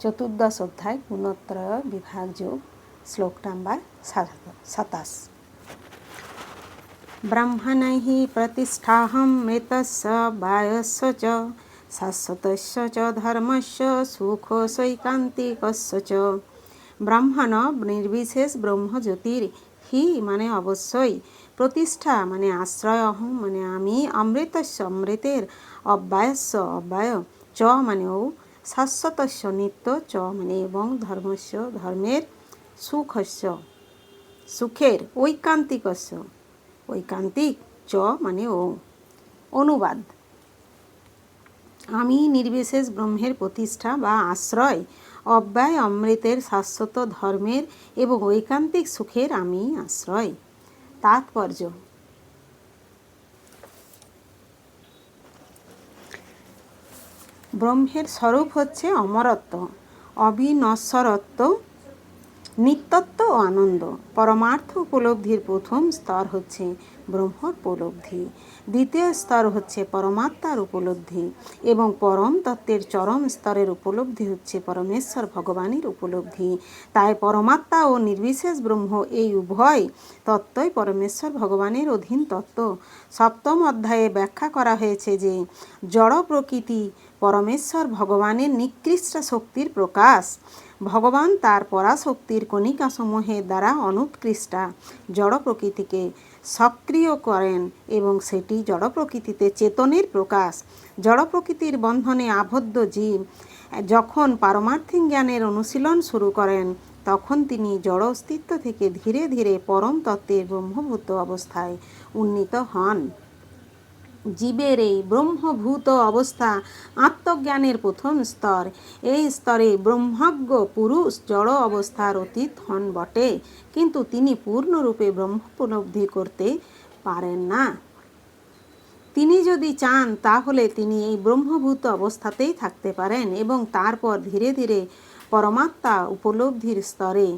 চতুর্দশ অধ্যায় গুণত্রয় বিভাগ যোগ, শ্লোক নাম্বার সাতাশ। ব্রাহ্মণৈः প্রতিষ্ঠাহম মৃতস্য, বায়স্য চ, শাশ্বতস্য চ, ধর্মস্য সুখসৈকান্তিকস্য চ। ব্রাহ্মণ নির্বিশেষ ব্রহ্মজ্যোতির হি মানে অবশ্যই, প্রতিষ্ঠা মানে আশ্রয় অহম মানে আমি অমৃতস্য, অমৃতের অব্যয়স্য, অব্যয় চ মানে ও শাশ্বতস্য নিত্য চ মানে এবং ধর্মস্য, ধর্মের সুখস্য, সুখের ঐকান্তিকস্য। ঐকান্তিক চ মানে ও। অনুবাদ। আমি নির্বিশেষ ব্রহ্মের প্রতিষ্ঠা বা আশ্রয়, অব্যয় অমৃতের শাশ্বত ধর্মের এবং ঐকান্তিক সুখের আমি আশ্রয়। তাৎপর্য ব্রহ্মের স্বরূপ হচ্ছে অমরত্ব অবিনশ্বরত্ব নিত্যত্ব ও আনন্দ। পরমার্থ উপলব্ধির প্রথম স্তর হচ্ছে ব্রহ্মর উপলব্ধি দ্বিতীয় স্তর হচ্ছে পরমাত্মার উপলব্ধি এবং পরম তত্ত্বের চরম স্তরের উপলব্ধি হচ্ছে পরমেশ্বর ভগবানের উপলব্ধি। তাই পরমাত্মা ও নির্বিশেষ ব্রহ্ম এই উভয় তত্ত্বই পরমেশ্বর ভগবানের অধীন তত্ত্ব। সপ্তম অধ্যায়ে ব্যাখ্যা করা হয়েছে যে, জড় প্রকৃতি পরমেশ্বর ভগবানের নিকৃষ্ট শক্তির প্রকাশ। ভগবান তার পরাশক্তির কণিকাসমূহের দ্বারা অনুৎকৃষ্টা। জড় প্রকৃতিকে সক্রিয় করেন এবং সেটি জড় প্রকৃতিতে চেতনের প্রকাশ। জড় প্রকৃতির বন্ধনে আবদ্ধ জীব যখন পারমার্থিক জ্ঞানের অনুশীলন শুরু করেন, তখন তিনি জড় অস্তিত্ব থেকে ধীরে ধীরে পরম তত্ত্বের ব্রহ্মভূত অবস্থায় উন্নীত হন। জীবের এই ব্রহ্মভূত অবস্থা আত্মজ্ঞানের প্রথম স্তর। এই স্তরে ব্রহ্মজ্ঞ পুরুষ জড় অবস্থার অতীত হন বটে, কিন্তু তিনি পূর্ণরূপে ব্রহ্ম উপলব্ধি করতে পারেন না। তিনি যদি চান, তাহলে তিনি এই ব্রহ্মভূত অবস্থাতেই থাকতে পারেন এবং তারপর ধীরে ধীরে পরমাত্মা উপলব্ধির স্তরে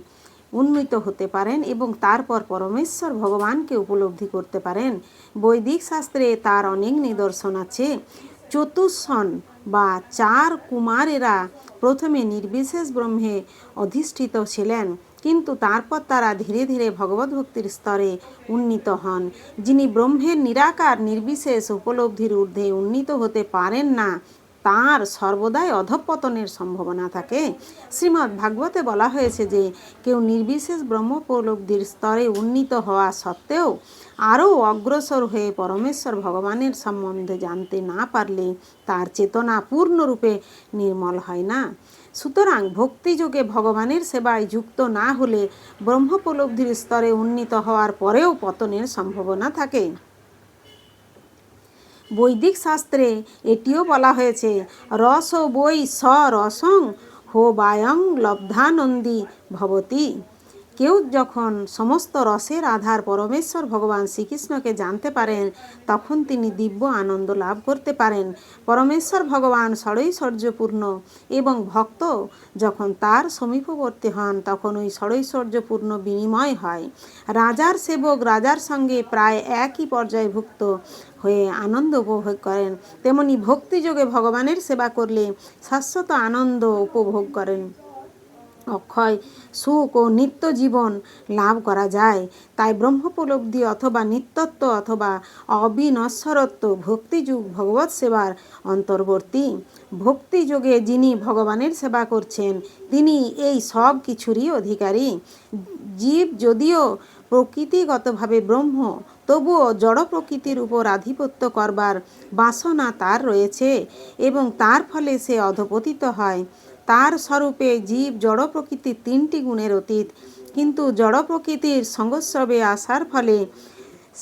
উন্নীত হতে পারেন এবং তারপর পরমেশ্বর ভগবানকে উপলব্ধি করতে পারেন। বৈদিক শাস্ত্রে তার অনেক নিদর্শন আছে। চতুষ্ষণ বা চার কুমারেরা প্রথমে নির্বিশেষ ব্রহ্মে অধিষ্ঠিত ছিলেন, কিন্তু তারপর তারা ধীরে ধীরে ভগবত ভক্তির স্তরে উন্নীত হন। যিনি ব্রহ্মের নিরাকার, নির্বিশেষ, উপলব্ধির ঊর্ধ্বে উন্নীত হতে পারেন না তার সর্বদাই অধঃপতনের সম্ভাবনা থাকে। শ্রীমদ্ ভাগবতে বলা হয়েছে যে, কেউ নির্বিশেষ ব্রহ্মোপলব্ধির স্তরে উন্নীত হওয়া সত্ত্বেও আরও অগ্রসর হয়ে পরমেশ্বর ভগবানের সম্বন্ধে জানতে না পারলে তার চেতনা পূর্ণরূপে নির্মল হয় না। সুতরাং ভক্তিযোগে ভগবানের সেবায় যুক্ত না হলে ব্রহ্মোপলব্ধির স্তরে উন্নীত হওয়ার পরেও পতনের সম্ভাবনা থাকে। বৈদিক শাস্ত্রে এটিও বলা হয়েছে রস বৈ স রসং হো বায়ং লব্ধানন্দী ভবতী। কেউ যখন সমস্ত রসের আধার পরমেশ্বর ভগবান শ্রীকৃষ্ণকে জানতে পারেন, তখন তিনি দিব্য আনন্দ লাভ করতে পারেন। পরমেশ্বর ভগবান ষড়ৈশ্বর্যপূর্ণ এবং ভক্ত যখন তার সমীপবর্তী হন, তখন ওই ষড়ৈশ্বর্যপূর্ণ বিনিময় হয়। রাজার সেবক রাজার সঙ্গে প্রায় একই পর্যায়ভুক্ত হয়ে আনন্দ উপভোগ করেন। তেমনি ভক্তিযোগে ভগবানের সেবা করলে শাশ্বত আনন্দ উপভোগ করেন। অক্ষয়, সুখ ও নিত্য জীবন লাভ করা যায়। তাই ব্রহ্মোপলব্ধি অথবা নিত্যত্ব অথবা অবিনশ্বরত্ব ভক্তিযুগ ভগবত সেবার অন্তর্বর্তী। ভক্তিযোগে যিনি ভগবানের সেবা করছেন, তিনি এই সব কিছুরই অধিকারী। জীব যদিও প্রকৃতিগতভাবে ব্রহ্ম, তবুও জড় প্রকৃতির উপর আধিপত্য করবার বাসনা তার রয়েছে এবং তার ফলে সে অধপতিত হয়। তার স্বরূপে জীব, জড় প্রকৃতির তিনটি গুণের অতীত। কিন্তু জড় প্রকৃতির সংস্রবে আসার ফলে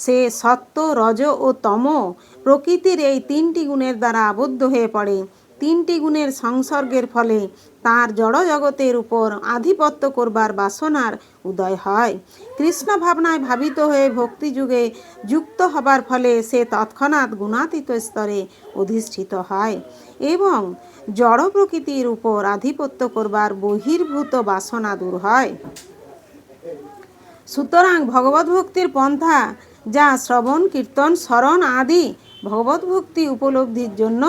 সে সত্য, রজ ও তম প্রকৃতির এই তিনটি গুণের দ্বারা আবদ্ধ হয়ে পড়ে। তিনটি গুণের সংসর্গের ফলে তার জড় জগতের উপর আধিপত্য করবার বাসনার উদয় হয়। কৃষ্ণ ভাবনায় ভাবিত হয়ে ভক্তি যুগে যুক্ত হবার ফলে সে তৎক্ষণাৎ গুণাতীত স্তরে অধিষ্ঠিত হয় এবং জড় প্রকৃতির উপর আধিপত্য করবার বহির্ভূত বাসনা দূর হয়। সুতরাং ভগবত ভক্তির পন্থা যা শ্রবণ, কীর্তন, স্মরণ আদি ভগবত ভক্তি উপলব্ধির জন্য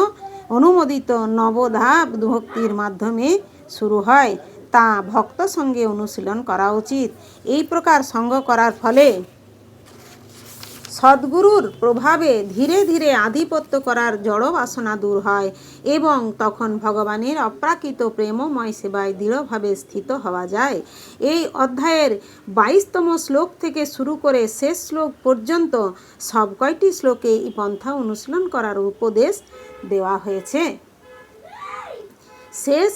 অনুমোদিত নবধাপ ভক্তির মাধ্যমে শুরু হয়। তা ভক্ত সঙ্গে অনুশীলন করা উচিত। এই প্রকার সঙ্গ করার ফলে সদ্গুরুর প্রভাবে ধীরে ধীরে আধিপত্য করার জড় বাসনা দূর হয় এবং তখন ভগবানের অপ্রাকৃত প্রেমময় সেবায় দৃঢ়ভাবে স্থিত হওয়া যায়। এই অধ্যায়ের বাইশতম শ্লোক থেকে শুরু করে শেষ শ্লোক পর্যন্ত সব কয়টি শ্লোকে এই পন্থা অনুশীলন করার উপদেশ দেওয়া হয়েছে। শেষ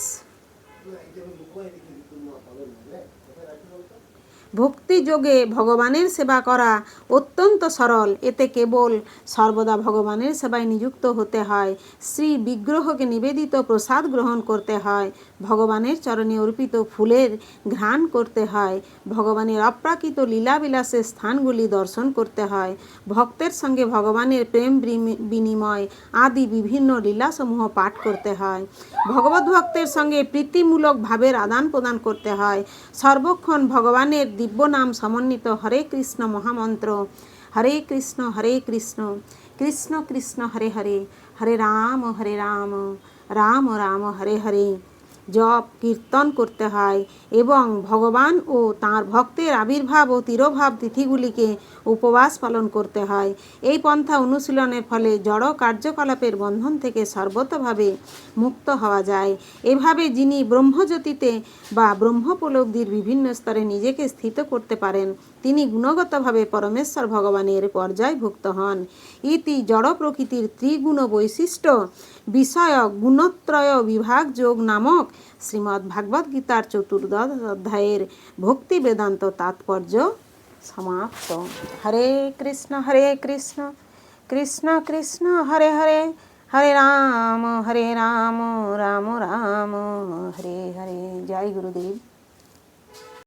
ভক্তি যোগে ভগবানের সেবা করা অত্যন্ত সরল। এতে কেবল সর্বদা ভগবানের সেবায় নিযুক্ত হতে হয়। শ্রী বিগ্রহকে নিবেদিত প্রসাদ গ্রহণ করতে হয়। ভগবানের চরণে অর্পিত ফুলের ঘ্রাণ করতে হয়। ভগবানের অপ্রাকৃত লীলাবিলাসের স্থানগুলি দর্শন করতে হয়। ভক্তের সঙ্গে ভগবানের প্রেম বিনিময় আদি বিভিন্ন লীলাসমূহ পাঠ করতে হয়। ভগবত ভক্তের সঙ্গে প্রীতিমূলক ভাবের আদান প্রদান করতে হয়। সর্বক্ষণ ভগবানের দিব্য নাম সমন্বিত হরে কৃষ্ণ মহামন্ত্র। হরে কৃষ্ণ হরে কৃষ্ণ কৃষ্ণ কৃষ্ণ, হরে হরে। হরে রাম হরে রাম। রাম রাম, হরে হরে। জপ, কীর্তন করতে হয় এবং ভগবান ও তাঁর ভক্তের আবির্ভাব ও তিরোভাব তিথিগুলিকে উপবাস পালন করতে হয়। এই পন্থা অনুশীলনের ফলে জড় কার্যকলাপের বন্ধন থেকে সর্বতভাবে মুক্ত হওয়া যায়। এভাবে যিনি ব্রহ্মজ্যোতিতে বা ব্রহ্মোপলব্ধির বিভিন্ন স্তরে নিজেকে স্থিত করতে পারেন, তিনি গুণগতভাবে পরমেশ্বর ভগবানের পর্যায়ভুক্ত হন। ইতি জড় প্রকৃতির ত্রিগুণ বৈশিষ্ট্য বিষয়ক গুণত্রয় বিভাগ যোগ নামক শ্রীমদ্ ভাগবত গীতার চতুর্দশ অধ্যায়ের ভক্তি বেদান্ত তাৎপর্য সমাপ্ত। হরে কৃষ্ণ হরে কৃষ্ণ কৃষ্ণ কৃষ্ণ, হরে হরে হরে রাম হরে রাম রাম রাম, হরে হরে। জয় গুরুদেব।